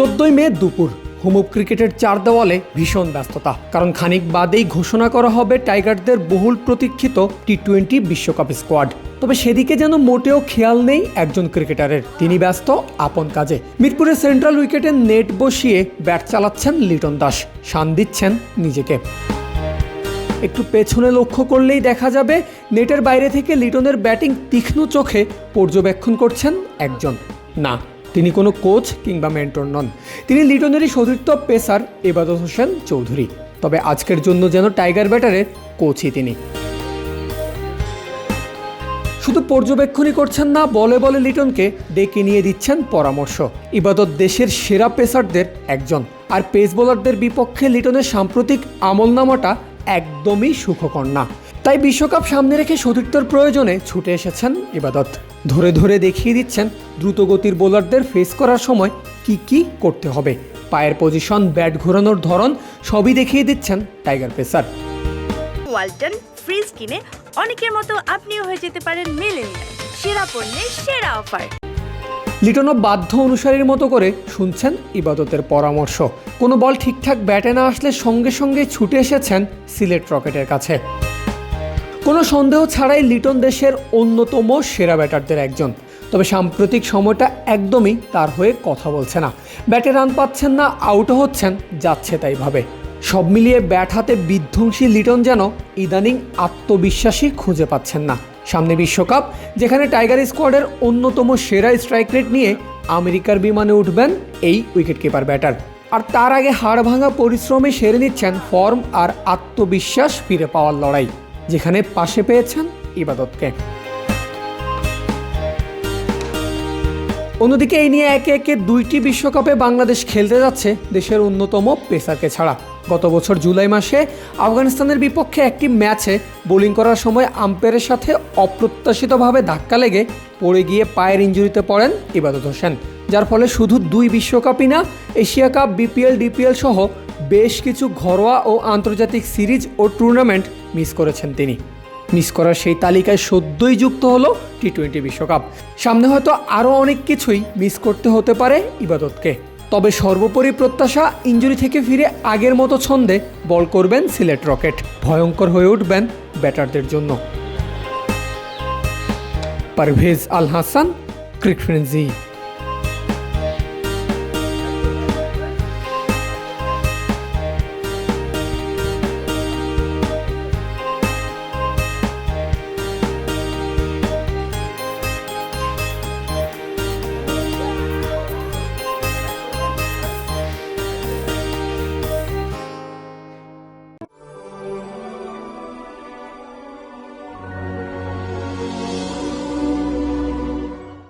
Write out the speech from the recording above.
চোদ্দই মে দুপুর। হুমুপ ক্রিকেটের চার দেওয়ালে ভীষণ ব্যস্ততা। কারণ খানিক বাদেই ঘোষণা করা হবে টাইগারদের বহুল প্রতীক্ষিত টি টোয়েন্টি বিশ্বকাপ স্কোয়াড। তবে সেদিকে যেন মোটেও খেয়াল নেই একজন ক্রিকেটারের। তিনি ব্যস্ত, আপন কাজে। মিরপুরের সেন্ট্রাল উইকেটে নেট বসিয়ে ব্যাট চালাচ্ছেন লিটন দাস। শান দিচ্ছেন নিজেকে। একটু পেছনে লক্ষ্য করলেই দেখা যাবে, নেটের বাইরে থেকে লিটনের ব্যাটিং তীক্ষ্ণ চোখে পর্যবেক্ষণ করছেন একজন। না তিনি কোনো কোচ কিংবা মেন্টর নন। তিনি লিটনেরই সতীর্থ পেসার এবাদত হোসেন চৌধুরী। তবে আজকের জন্য যেন টাইগার ব্যাটারের কোচই তিনি। শুধু পর্যবেক্ষণই করছেন না, বলে বলে লিটনকে ডেকে নিয়ে দিচ্ছেন পরামর্শ। ইবাদত দেশের সেরা পেসারদের একজন। আর পেস বোলারদের বিপক্ষে লিটনের সাম্প্রতিক আমলনামাটা একদমই সুখকর না। তাই বিশ্বকাপ সামনে রেখে সতীর্থর প্রয়োজনে ছুটে এসেছেন ইবাদত। ধরে ধরে দেখিয়ে দিচ্ছেন দ্রুতগতির বোলারদের ফেস করার সময় কি কি করতে হবে। পায়ের পজিশন ব্যাট ঘোরানোর ধরন সবই দেখিয়ে দিচ্ছেন টাইগার পেসার ওয়ালটন ফ্রিজ কিনে অনেকের মতো আপনিও হয়ে যেতে পারেন মিলেনিয়াল। সেরা পণ্যের সেরা অফার। লিটনও বাধ্য অনুসারীর মতো করে শুনছেন ইবাদতের পরামর্শ। কোনো বল ঠিকঠাক ব্যাটে না আসলে সঙ্গে সঙ্গে ছুটে এসেছেন সিলেট রকেটের কাছে। কোনো সন্দেহ ছাড়াই লিটন দেশের অন্যতম সেরা ব্যাটারদের একজন। তবে সাম্প্রতিক সময়টা একদমই তার হয়ে কথা বলছে না। ব্যাটে রান পাচ্ছেন না, আউটও হচ্ছেন, যাচ্ছে তাইভাবে সব মিলিয়ে ব্যাট হাতে বিধ্বংসী লিটন যেন ইদানিং আত্মবিশ্বাসী খুঁজে পাচ্ছেন না। সামনে বিশ্বকাপ, যেখানে টাইগার স্কোয়াডের অন্যতম সেরা স্ট্রাইক রেট নিয়ে আমেরিকার বিমানে উঠবেন এই উইকেটকিপার ব্যাটার। আর তার আগে হাড় ভাঙা পরিশ্রমে সেরে নিচ্ছেন ফর্ম আর আত্মবিশ্বাস ফিরে পাওয়ার লড়াই। যেখানে পাশে পেয়েছেন ইবাদতকে। অন্যদিকে এই নিয়ে একে একে দুইটি বিশ্বকাপে বাংলাদেশ খেলতে যাচ্ছে দেশের অন্যতম পেসারকে ছাড়া। গত বছর জুলাই মাসে আফগানিস্তানের বিপক্ষে একটি ম্যাচে বোলিং করার সময় আম্পায়ারের সাথে অপ্রত্যাশিতভাবে ধাক্কা লেগে পড়ে গিয়ে পায়ের ইঞ্জুরিতে পড়েন ইবাদত হোসেন, যার ফলে শুধু দুই বিশ্বকাপই না, এশিয়া কাপ, বিপিএল, ডিপিএল সহ বেশ কিছু ঘরোয়া ও আন্তর্জাতিক সিরিজ ও টুর্নামেন্ট মিস করেছেন তিনি। মিস করার সেই তালিকায় সদ্যই যুক্ত হলো টি টোয়েন্টি বিশ্বকাপ। সামনে হয়তো আরও অনেক কিছুই মিস করতে হতে পারে ইবাদতকে। তবে সর্বোপরি প্রত্যাশা, ইঞ্জুরি থেকে ফিরে আগের মতো ছন্দে বল করবেন সিলেট রকেট। ভয়ঙ্কর হয়ে উঠবেন ব্যাটারদের জন্য। পারভেজ আল হাসান ক্রিক ফ্রেন্সি।